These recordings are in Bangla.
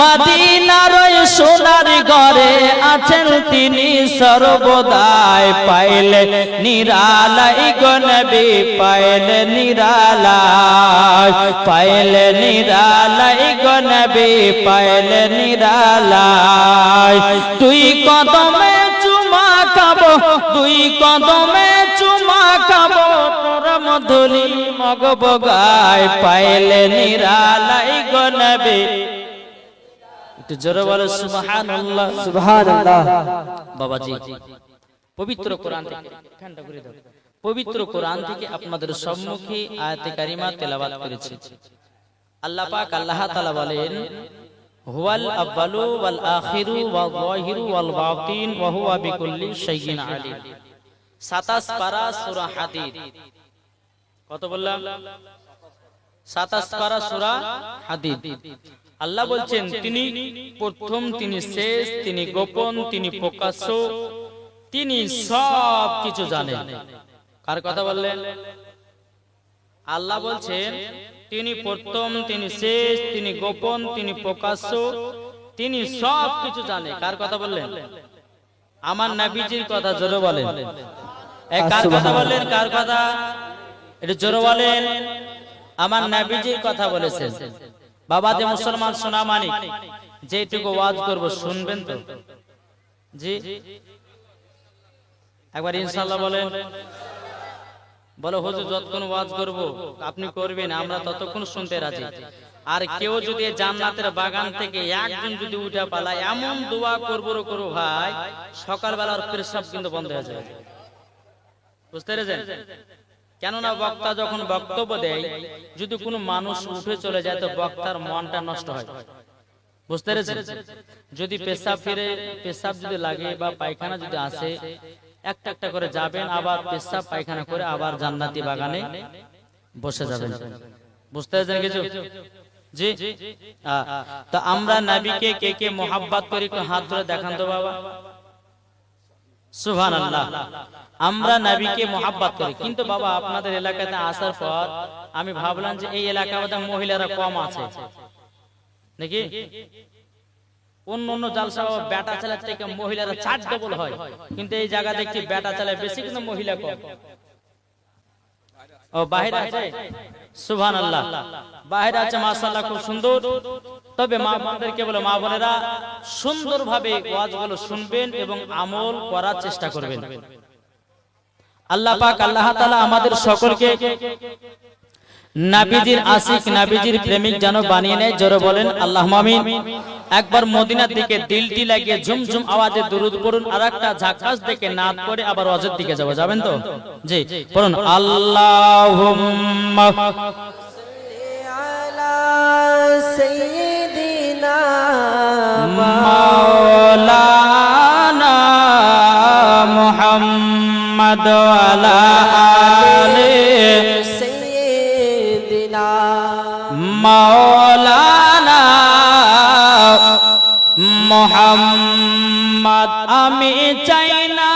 মদিনার সোনার ঘরে আছেন তিনি সর্বদাই। পাইলে নিরালাই গনবি পাইলে নিরালাই পাইলে নিরালাই গনবি পাইলে নিরালাই। তুই কদমে চুমা খাব তুই কদমে চুমা খাব, তোর মধুরি মগব গায় পাইলে নিরালাই গনবি একটু জোরে বলো সুবহানাল্লাহ। সুবহানাল্লাহ। বাবাজি পবিত্র কোরআন থেকে ফ্যানটা ঘুরে দাও। পবিত্র কোরআন থেকে আপনাদের সম্মুখে আয়াতে কারিমা তেলাওয়াত করেছি। আল্লাহ পাক আল্লাহ তাআলা বলেন হুয়াল আউয়ালু ওয়াল আখিরু ওয়াল যাহিরু ওয়াল বাতিন ওয়া হুয়া বিকুল্লি শাইইন আলিম। 27 পারা সূরা হাদীদ। কত বললাম? 27 পারা সূরা আল্লাহ বলছেন, তিনি প্রথম, তিনি শেষ, তিনি গোপন, তিনি প্রকাশ্য, তিনি সব কিছু জানেন। কার কথা বললেন? আল্লাহ বলছেন, তিনি প্রথম, তিনি শেষ, তিনি গোপন, তিনি প্রকাশ্য, তিনি সব কিছু জানে। কার কথা বললেন? আমার নবীজির কথা জোরে বলেন। কার কথা বললেন? কার কথা? এটা জোরে আমার নবীজির কথা বলেছেন। বাবা যে মুসলমান সোনা মানিক যেটুকু ওয়াজ করব, শুনবেন তো? জি? একবার ইনশাআল্লাহ বলেন। বলো, হুজুর, যতক্ষণ ওয়াজ করব, আপনি করবেন, আমরা ততক্ষণ শুনতে রাজি। আর কেউ যদি জান্নাতের বাগান থেকে একজন যদি উঠে পালায়, এমন দোয়া করব করব ভাই, সকালবেলার পেশাব কিন্তু বন্ধ হয়ে যাবে। বুঝতে পেরেছেন? কেননা বক্তা যখন বক্তব্য দেয় যদি কোনো মানুষ উঠে চলে যায় তো বক্তার মনটা নষ্ট হয়। বুঝতে পেরেছেন? যদি পেশাব ফিরে পেশাব যদি লাগে বা পায়খানা যদি আসে একটা একটা করে যাবেন আবার পেশাব পায়খানা করে আবার জান্নাতি বাগানে বসে যাবেন। বুঝতে পেরেছেন কিছু? জি। তো আমরা নবীকে কে কে মোহাব্বত করি একটু হাত ধরে দেখান তো বাবা। আল্লাহ আমরা নাবিকে মোহাব্বত করি। কিন্তু বাবা আপনাদের এলাকাতে আসার পর আমি ভাবলাম যে এই এলাকাতে মহিলারা কম আছে। নাকি? অন্য অন্য জালসা বেটা ছেলের থেকে মহিলারা চার ডবল হয়। কিন্তু এই জায়গা দেখছি বেটা ছেলে বেশি কিন্তু মহিলা কম। ও বাহির আছে আল্লাহ বাহির আছে খুব সুন্দর তবে মা বলে মা বোনেরা শুনবেন এবং আমল করার চেষ্টা করবেন। আল্লাহ আল্লাহ তাআলা আমাদের সকলকে নাবিজির আশিক নাবিজির প্রেমিক যেন বানিয়ে নেয়, জোরে বলেন আল্লাহ মামিন একবার মদিনার দিকে দিলটি লাগিয়ে ঝুমঝুম আওয়াজে দুরুদ পড়ুন আর একটা ঝাকাস দেখে নাদ করে আবার অজের দিকে যাব। যাবেন তো? জি, পড়ুন আল্লাহ সৈদিনা মোহাম্মদ আলা মাওলানা মোহাম্মদ আমি চাই না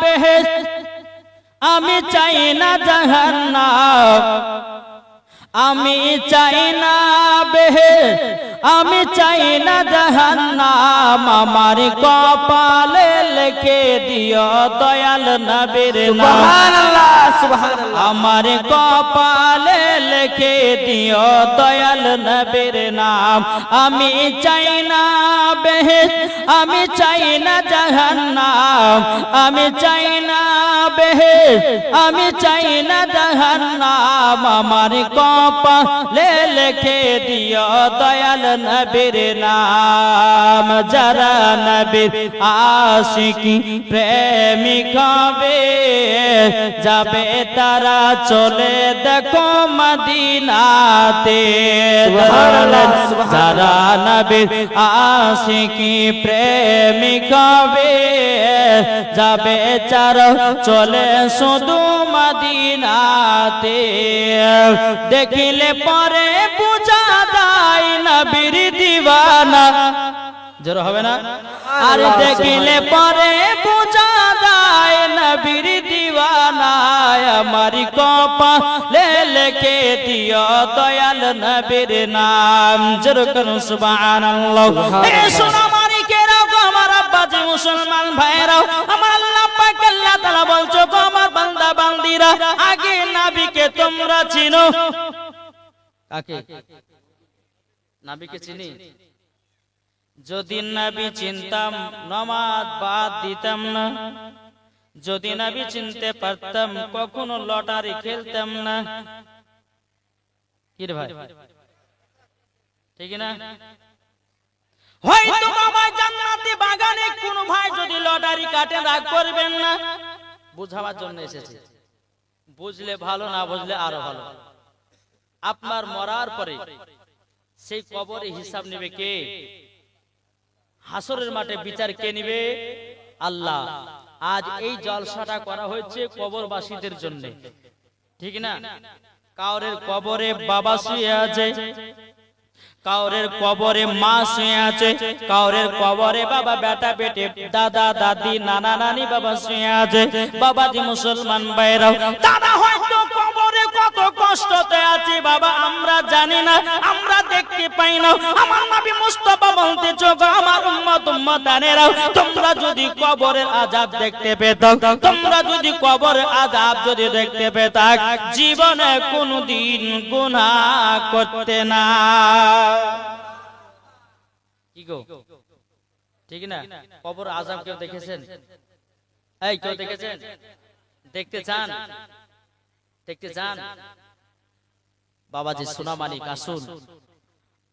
বেহেশত আমি চাই না জাহান্নাম। আমি চাই না বেহে আমি চাই না জাহান্নাম। আমার কপালে লিখে দিও দয়াল নবীর নাম। সুবহানাল্লাহ সুবহানাল্লাহ। আমার কপালে লিখে দিও দয়াল নবীর নাম। আমি চাই না বেহেশ আমি চাই না জাহান্নাম। আমি চাই না বেহেশ আমি চাই না জাহান্নাম। আমার কপালে লিখে দিও দয়াল নবীর নাম। যারা নবীর আশিকি প্রেমিক হবে, যাবে তারা চলে দেখো মদিনাতে সুবহানাল্লাহ। যারা নবীর আশিকি প্রেমিক হবে যাবে চারা চলে শুধু মদিনাতে। দেখিলে পরে বুঝা যায় নবীর দিওয়ানা। জোর হবে না? আর দেখিলে পরে বুঝা যায় নবীর বানায় আমারি কপা লে লেখে দিও দয়াল নবীর নাম। যেরকম সুবহানাল্লাহ। এ সোনামারি কেরাও গো আমার আব্বাজি মুসলমান ভাইরাও আমার আল্লাহ পাক আল্লাহ তাআলা বলছো গো আমার বান্দা বান্দিরা আগে নবীকে তোমরা চিনো। কাকে? নবীকে চিনি? যদি নবী চিনতাম নমাজ বাদ দিতাম না। যদি নবী চিনতে পারতাম কখনো লটারি খেলতাম না। ভাই? ঠিক না? হয়তো বাবা জান্নাতি বাগানে কোন ভাই যদি লটারি কাটে রাগ করবেন না। বুঝাবার জন্য এসেছে। বুঝলে ভালো না বুঝলে আরও ভালো। আপনার মরার পরে সেই কবরে হিসাব নেবে কে? হাসরের মাঠে বিচার কে নিবে? আল্লাহ। আজ এই জলসাটা করা হয়েছে কবরবাসীদের জন্য। ঠিক না? কাউরের কবরে বাবা শুয়ে আছে কাউরের কবরে মা শুয়ে আছে, কাউরের কবরে বাবা বেটা বেটে, দাদা, দাদি, নানা, নানি বাবা শুয়ে আছে, বাবাজি মুসলমান বাইরাও দাদা হয়তো কবরে কত কষ্টতে আছে, বাবা আমরা জানি না, আমরা দেখতে পাই না, আমার নবী মুস্তাফা বলতে চোখ আমার উম্মত, উম্মতানেরাও, তোমরা যদি কবরের আযাব দেখতে পেতাম তোমরা যদি কবরের আযাব যদি দেখতে পেতাম জীবনে কোনদিন গুনাহ করতে না। ঠিক না? কবর কেউ দেখেছেন? এই, কেউ দেখেছেন? দেখতে চান? দেখতে চান? বাবাজি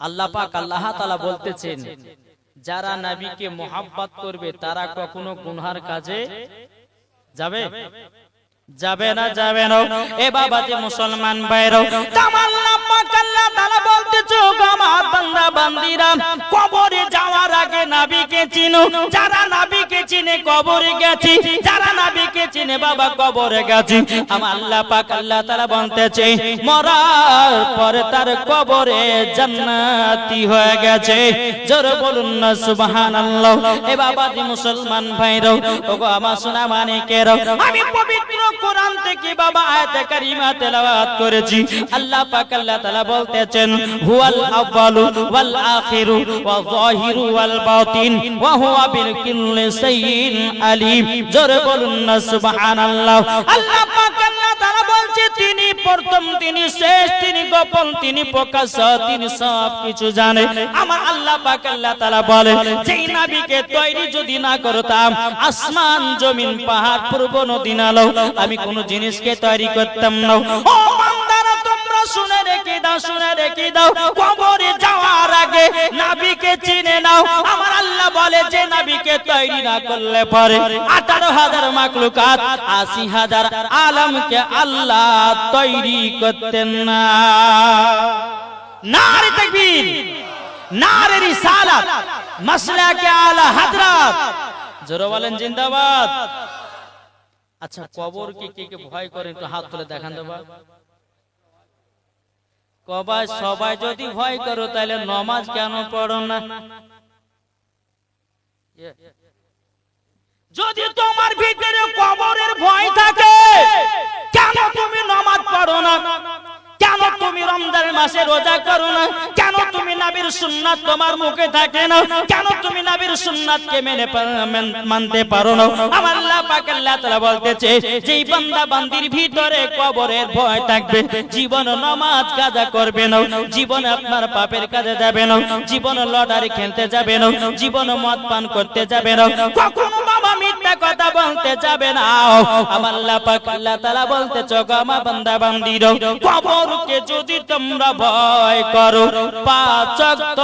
আল্লাহ পাক আল্লাহ বলতেছেন, যারা নবীকে মোহাব্বত করবে, তারা কখনো গুনহার কাজে যাবে? যাবে না যাবে না এ বাবা যে মুসলমান ভাইরাও। আল্লাহ পাক আল্লাহ তাআলা বলতেছে আমার বান্দা বান্দিরা। কবরে যাওয়ার আগে নবীকে চিনো। যারা চিনে কবরে গেছি, যারা নবীকে চিনে বাবা কবরে গেছি। আমার আল্লাহ পাক আল্লাহ তাআলা বলতেছে, মরার পরে তার কবরে জান্নাতি হয়ে গেছে। জোরে বলুন না, সুবহানাল্লাহ। এ বাবাজি মুসলমান ভাইরাও ওগো আমার সোনা মানিকেরাও আমি পবিত্র কোরআন থেকে বাবা আয়াতে কারিমা তেলাওয়াত করেছি। আল্লাহ পাক আল্লাহ তাআলা বলতেছেন, হুয়াল আউয়ালু ওয়াল আখিরু ওয়া যাহিরু ওয়াল বাতিন, ওয়া হুয়া বিল কুল্লি আলিম। জোরে বলুন না, সুবহানাল্লাহ। আল্লাহ পাক, আল্লাহ তাআলা বলছে, তিনি প্রথম, তিনি শেষ, তিনি গোপন, তিনি প্রকাশ, তিনি সব কিছু জানে। আমার আল্লাহ পাক, আল্লাহ তাআলা যেই নবীকে তৈরি যদি না করতাম, আসমান, জমিন, পাহাড়, পূর্ব নদী নালো আমি কোন জিনিসকে তৈরি করতাম না। ও তোমরা শুনে রেখে দাও, শুনে রেখে দাও। কবরে যাওয়ার আগে নাবিকে চিনে নাও। আমার আল্লাহ বলে যে নাবিকে তৈরি না করলে পরে আঠারো হাজার মাকলুকাত আশি হাজার আলমকে আল্লাহ তৈরি করতেন না। নারে তাকবীর, নারে রিসালাত, মাসলাকে আলা হযরত জোরে বলেন, জিন্দাবাদ। আচ্ছা কবর কি কে ভয় করে? একটু হাত তুলে দেখান দেবা কবাই সবাই যদি ভয় করো তাহলে নমাজ কেন পড়ো না? যদি তোমার ভিতরে কবরের ভয় থাকে কেন তুমি নমাজ পড়ো না? কেন তুমি রমজানের মাসে রোজা করো না? কেন তুমি নবীর সুন্নাত তোমার মুখে থাকে না? কেন তুমি নবীর সুন্নাতকে মেনে মানতে পারো না? আমার আল্লাহ পাক আল্লাহ তাআলা বলতেছে, যেই বান্দা বান্দির ভিতরে কবরের ভয় থাকবে, জীবন নামাজ কাজা করবে না, জীবন আপনার পাপের কাজে যাবে না, জীবন লটারি খেলতে যাবে না, জীবন মদ পান করতে যাবে না, কখনো কথা বলতে যাবে না। আল্লাহ পাক আল্লাহ তাআলা বলতে আমার বান্দা বান্দির, কবরকে যদি তোমরা ভয় করো, পাঁচ ওয়াক্ত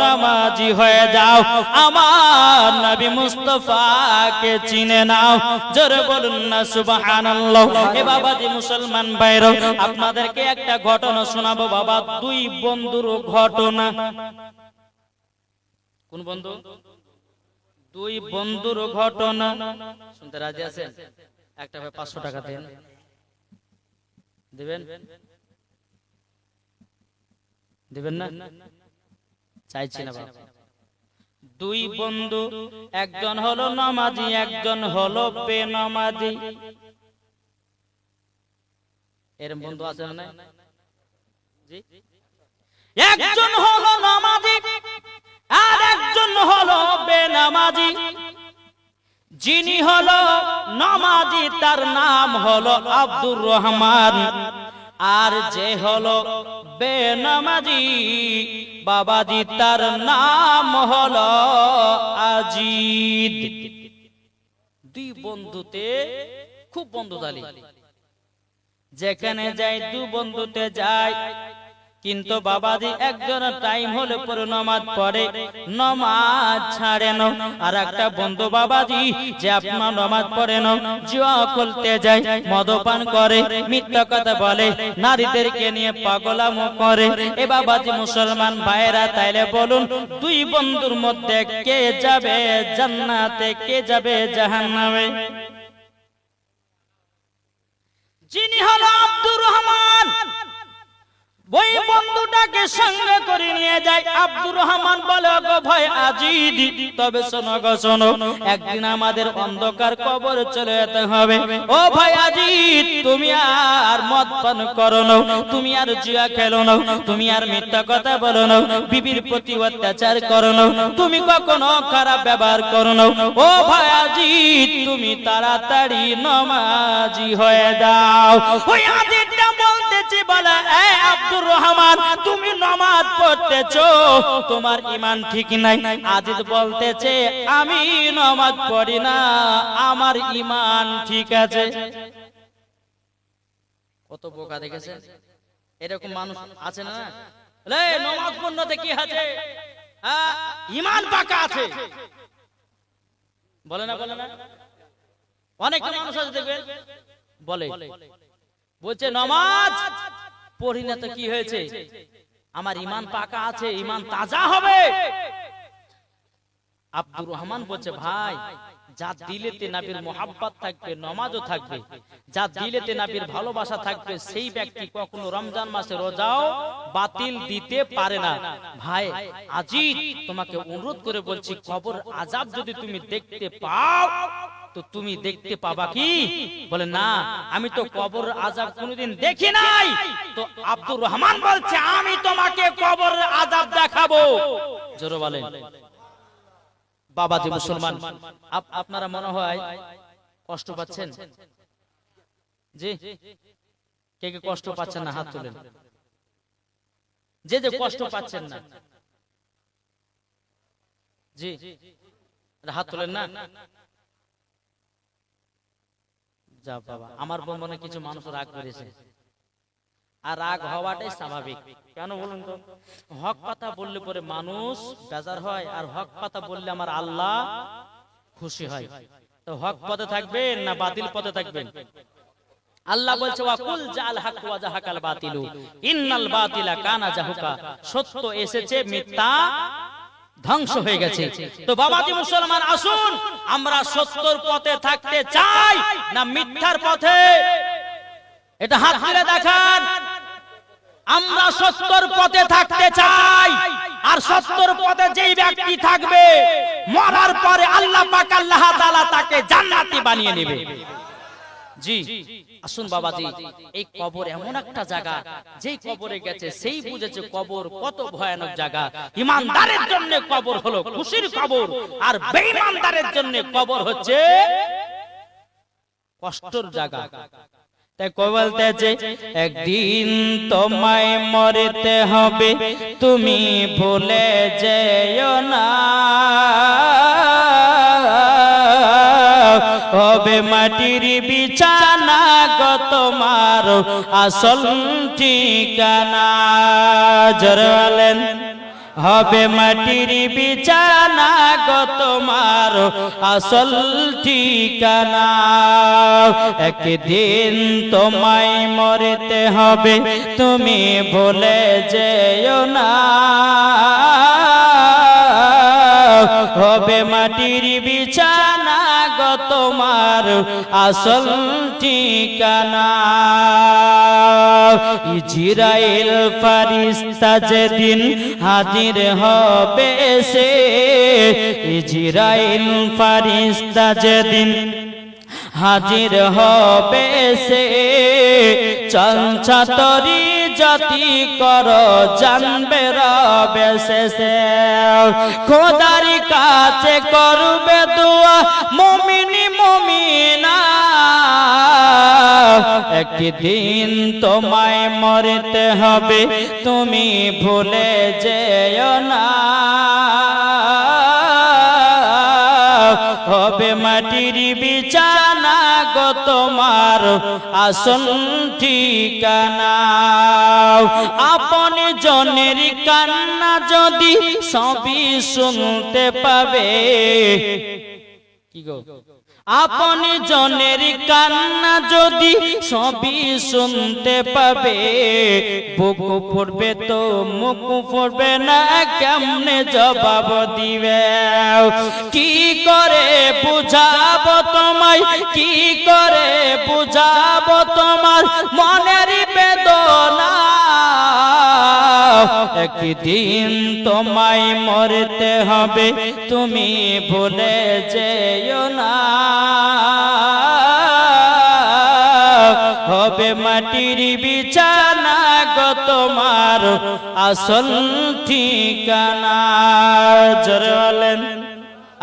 নামাজি হয়ে যাও। আমার নবী মুস্তাফাকে চিনে নাও। জোরে বলুন না, সুবহানাল্লাহ। এ বাবাজি মুসলমান ভাইরা, আপনাদেরকে একটা ঘটনা শোনাবো বাবা। দুই বন্ধুর ঘটনা। কোন বন্ধু? দুই বন্ধুর ঘটনা। শুনতে রাজি আছেন? একটা ভাই পাঁচশো টাকা দেন। দিবেন? দিবেন না? চাইছি না বাবা। দুই বন্ধু, একজন হলো নামাজি, একজন হলো বেনামাজি। এরম বন্ধু আছে না একজন হলো নামাজি আর একজন হলো বেনামাজি, যিনি হলো নামাজি, তার নাম হলো আব্দুর রহমান। আর যে হলো বেনামাজি, বাবাজি, তার নাম হলো আজিদ। দুই বন্ধুতে, খুব বন্ধুতালি যেখানে যাই দু বন্ধুতে যায় কিন্তু বাবাজি একজন টাইম হলে পরে নমাজ পড়ে। নমাজ না। আর একটা বন্ধু বাবাজি যে আপনার নমাজ না, জুয়া খুলতে যায়, মদপান করে, মিথ্যা কথা বলে, নারীদেরকে নিয়ে পাগলামো করে। এ বাবাজি মুসলমান ভাইরা তাইলে বলুন, দুই বন্ধুর মধ্যে কে যাবে জান্নাতে, কে যাবে জাহান্নামে? যিনি হলো ওই বন্ধুটাকে সঙ্গে করে নিয়ে যায়। আব্দুর রহমান বলে গো ভাই আজিদ তবে শোনো গো, শোনো, একদিন আমাদের অন্ধকার কবর চলে যেতে হবে। ও ভাই আজিদ তুমি আর মদ পান করো না, তুমি আর জুয়া খেলো না, তুমি আর মিথ্যা কথা বলো না, বিবির প্রতি অত্যাচার করো না, তুমি কখনো খারাপ ব্যবহার করো না। ও ভাই আজিদ তুমি তাড়াতাড়ি নমাজি হয়ে যাও। ওই আজিদটা বলতেছি, বলে আব্দুর রহমান তুমি নামাজ পড়তেছো। তোমার ইমান ঠিক নাই। আজিদ বলতেছে আমি নামাজ পড়ি না আমার ইমান ঠিক আছে। কত বোকা দেখেছে? এরকম মানুষ আছে না? রে নামাজ পড়তে কি আছে? হ্যাঁ, ইমান পাকা আছে। বলে না বলে না। অনেক মানুষ আছে দেখবেন। বলে। বলছে নমাজ পড়ি না তো কি হয়েছে? আমার ইমান পাকা আছে ইমান তাজা হবে। আব্দুর রহমান বলছে ভাই যা দিলেতে নাবির মোহাব্বত থাকবে নমাজও থাকবে। যা দিলেতে নাবির ভালোবাসা থাকবে সেই ব্যক্তি কখনো রমজান মাসে রোজাও বাতিল দিতে পারে না। ভাই আজি তোমাকে অনুরোধ করে বলছি কবর আজাব যদি তুমি দেখতে পাও তো তুমি দেখতে পাবা কি? বলে না আমি তো কবর আজাব কোনোদিন দেখি নাই। তো আব্দুর রহমান বলছে আমি তোমাকে কবর আজাব দেখাবো। জোরে বলেন। বাবাজি মুসলমান আপনারা মনে হয় কষ্ট পাচ্ছেন? জি। কে কে কষ্ট পাচ্ছেন না? হাত তুলেন। যে যে কষ্ট পাচ্ছেন না। জি। হাত তুলেন না। যা বাবা। আমার মনে কিছু মানুষ রাগ করেছে। আর রাগ হওয়াটাই স্বাভাবিক। কেন বলুন তো? হক কথা বললে পরে মানুষ বেজার হয় আর হক কথা বললে আমার আল্লাহ খুশি হয়। তো হক পথে থাকবেন না বাতিল পথে থাকবেন? আল্লাহ বলছে ওয়াকুল জাল হক ওয়া জাহাকাল বাতিলু। ইন্নাল বাতিলা কানা জাহুকা। সত্য এসেছে মিথ্যা ধ্বংস হয়ে গেছে। তো বাবাজি মুসলমান আসুন আমরা সত্যর পথে থাকতে চাই না মিথ্যার পথে? এটা হাত তুলে দেখান। আমরা সত্যর পথে থাকতে চাই আর সত্যর পথে যেই ব্যক্তি থাকবে মরার পরে আল্লাহ পাক আল্লাহ তাআলা তাকে জান্নাতি বানিয়ে নেবে। জি, আসুন বাবাজি, এই কবর এমন একটা জায়গা, যেই কবরে গেছে, সেই বুঝেছে কবর কত ভয়ানক জায়গা। ইমানদারের জন্য কবর হলো খুশির কবর, আর জন্য কবর হচ্ছে কষ্টর জায়গা। তাই কই বলতেছে একদিন তোমায় মরতে হবে, তুমি ভুলে যেও না। হবে মাটির বিছানা গো তোমার আসল ঠিকানা। জোরে বলেন, হবে মাটির বিছানা গো তোমার আসল ঠিকানা। একদিন তোমায় মরতে হবে, তুমি ভুলে যেও না। হবে মাটির বিছানা তোমার আসল ঠিকানা। ইজরাইল ফারিস্তা যেদিন হাজির হবে সে, ইজরাইল ফারিস্তা যেদিন হাজির হবে সে। চঞ্চতরি জাতি কর, জানবে রবে শেষে খোদারি কাছে করবে দোয়া, মমিনি একদিন তোমায় মরতে হবে, তুমি ভুলে যেও না। হবে মাটির বিছানা গো তোমার আসল ঠিকানা। আপন জনের কান্না যদি সবই শুনতে পাবে। কি গো? আপন জনের কান্না যদি সবই শুনতে পাবে, বুক পড়বে তো মুখ পড়বে না, কেমনে জবাব দিবে? কি করে বুঝাবো তোমায়? কি করে বুঝাবো তোমার মনের বেদনা? একদিন তোমায় মরতে হবে, তুমি ভুলে যেও না। হবে মাটির বিছানা গো তোমার আসল ঠিকানা। জোরে বলেন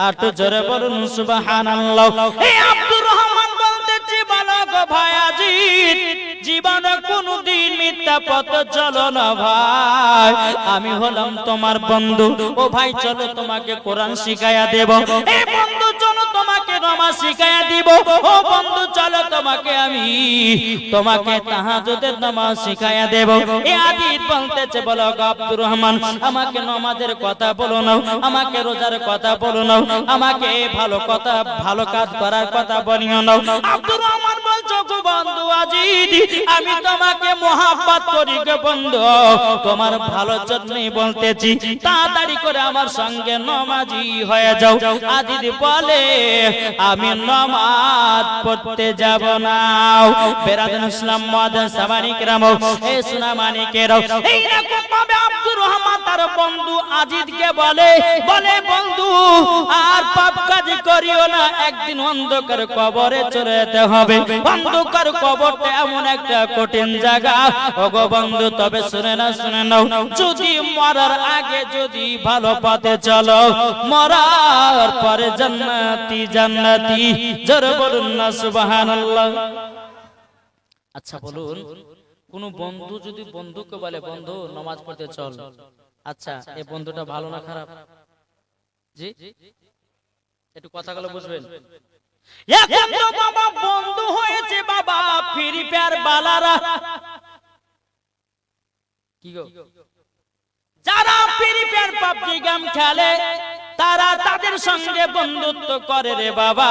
আটু জোরে বলুন, সুবহানাল্লাহ। এই আব্দুর রহমান বলতেছি বলো গো ভাইয়াজিৎ জীবনে কোনদিন মিথ্যা চলো না ভাই। আমি হলাম তোমার বন্ধু। ও ভাই, চলো তোমাকে কোরআন শিখাইয়া দেব। বন্ধু, চলো তোমাকে শিখাইয়া দিব। ও বন্ধু, চলো তোমাকে আমি তোমাকে তাহাজুদের শিখাইয়া দেব। এ আদিত বলতেছে, বলো আব্দুর রহমান, আমাকে নামাজের কথা বলো না আমাকে রোজার কথা বলো আমাকে ভালো কথা, ভালো কাজ করার কথা বলিও না আব্দুর রহমান বলছো গো বন্ধু আজিদ আমি তোমাকে মহাব্বত করি গো বন্ধু। তোমার ভালো জন্যই বলতেছি, তাড়াতাড়ি করে আমার সঙ্গে নমাজি হয়ে যাও। আজিদ বলে, আমি নমাজ পড়তে যাব না। বেরাদুল ইসলাম মাদান সামানিক রাম এই সোনা মানিকের এইরকম ভাবে আব্দুর রহমান তার বন্ধু আজিদকে বলে বলে, বন্ধু, আর পাপ কাজ করিও না, একদিন অন্ধকার কবরে চলে যেতে হবে। অন্ধকার কবরটা এমন একটা কঠিন জায়গা। ওগো বন্ধু, তবে শুনে না শুনে নাও। যদি মরার আগে যদি ভালো পথে চলো, মরার পরে জান্নাতি জান্নাতি। জোরে বলুন না, সুবহানাল্লাহ। আচ্ছা বলুন, কোন বন্ধু যদি বন্ধুকে বলে, বন্ধু, নামাজ পড়তে চল। আচ্ছা এই বন্ধুটা ভালো না খারাপ? জি? একটু কথাগুলো বুঝবেন? এখন তো বাবা বন্ধু হয়েছে বাবা ফ্রি ফায়ার বালারা। কি গো? যারা ফ্রি ফায়ার পাবজি গেম খেলে তারা তাদের সঙ্গে বন্ধুত্ব করে রে বাবা।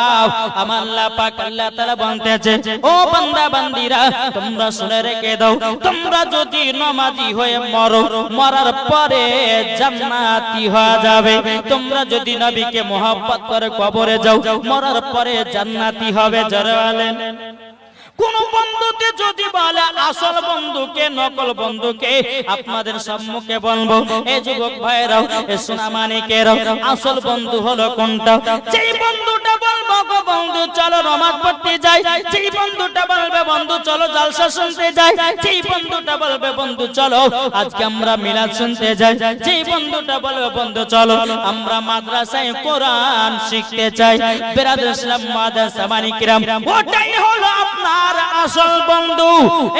আমার আল্লাহ পাক আল্লাহ বলতেছে, ও বান্দা, বান্দিরা, তোমরা শুনে রেখে দাও। তোমরা যদি নামাজি হয়ে মরো, মরার পরে জান্নাতি হয়ে যাবে। তোমরা যদি নবীকে মোহাব্বত করে কবরে যাও, মরার পরে জান্নাতি হবে। জোরে বলেন। কোন বন্ধুকে যদি বলে, আসল বন্ধুকে, নকল বন্ধুকে আপনাদের সম্মুখে বলব, এ যুবক ভাইরাও এ সোনামানিকেরাও আসল বন্ধু হলো কোনটা? যেই বন্ধুটা বলব, গো বন্ধু, চলো নমাজ পড়তে যাই। যেই বন্ধুটা বলবে, বন্ধু, চলো জালসা শুনতে যাই। যেই বন্ধুটা বলবে, বন্ধু, চলো আজকে আমরা মিলাদ শুনতে যাই। যেই বন্ধুটা বলবে, বন্ধু, চলো আমরা মাদ্রাসায় কোরআন শিখতে চাই বেরাদ ইসলাম মাদ্রাসা মানিকরাম ওটাই হলো আপনার আসল বন্ধু।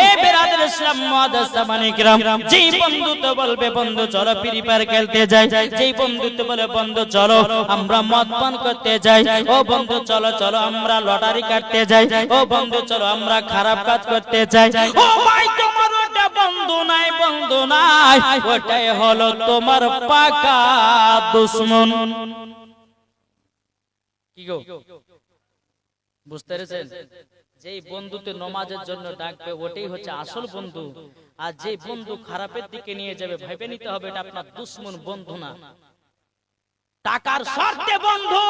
এ বেরাদ ইসলাম মাদ্রাসা মানিকরাম যেই বন্ধু তো বলবে, বন্ধু চলো ফ্রি ফায়ার খেলতে যাই। যেই বন্ধু তো বলে, বন্ধু চলো আমরা মদ পান করতে যাই। ও বন্ধু চলো চলো আমরা লটারি কাটতে যাই। ও বন্ধু চলো আমরা খারাপ কাজ করতে চাই ও ভাই, তোমার ওটা বন্ধু নাই বন্ধু নাই। ওটাই হলো তোমার পাকা দুশ্মন। কি গো? বুঝতে পেরেছেন? যেই বন্ধুতে নমাজের জন্য ডাকবে, ওটাই হচ্ছে আসল বন্ধু। আর যে বন্ধু খারাপের দিকে নিয়ে যাবে, ভেবে নিতে হবে এটা আপনার দুশ্মন বন্ধু না। টাকার স্বার্থে বন্ধু।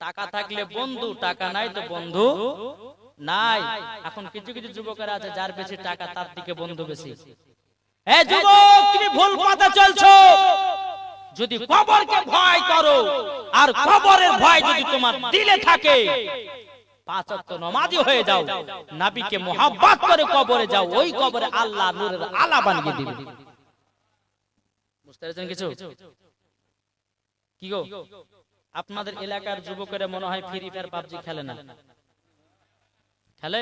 টাকা থাকলে বন্ধু, টাকা নাই তো বন্ধু নাই। এখন কিছু কিছু যুবকের আছে, যার বেশি টাকা তার দিকে বন্ধু বেশি। এ যুবক, তুমি ভুল পথে চলছো। যদি কবরকে ভয় করো, আর কবরের ভয় যদি তোমার দিলে থাকে পাঁচ ওয়াক্ত নামাজি হয়ে যাও। নবীকে মোহাব্বত করে কবরে যাও। ওই কবরে আল্লাহ নূরের আলা বানিয়ে দিবে। বুঝতে পেরেছেন কিছু? কি গো? আপনাদের এলাকার যুবকেরা মনে হয় ফ্রি ফায়ার পাবজি খেলে না। খেলে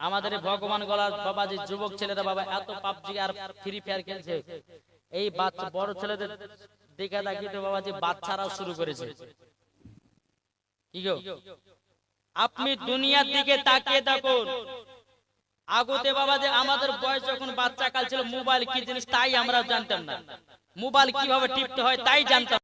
আমাদের ভগবান গলার বাবা যে যুবক ছেলেরা বাবা এত পাবজি আর ফ্রি ফায়ার খেলছে। এই বাচ্চা বড় ছেলেদের দেখা দেখি তো বাবা যে বাচ্চারাও শুরু করেছে। কি গো? আপনি দুনিয়ার দিকে তাকিয়ে দেখুন। আগতে বাবা যে আমাদের বয়স যখন বাচ্চা কাল ছিল মোবাইল কি জিনিস তাই আমরা জানতাম না। মোবাইল কীভাবে টিপতে হয় তাই জানতাম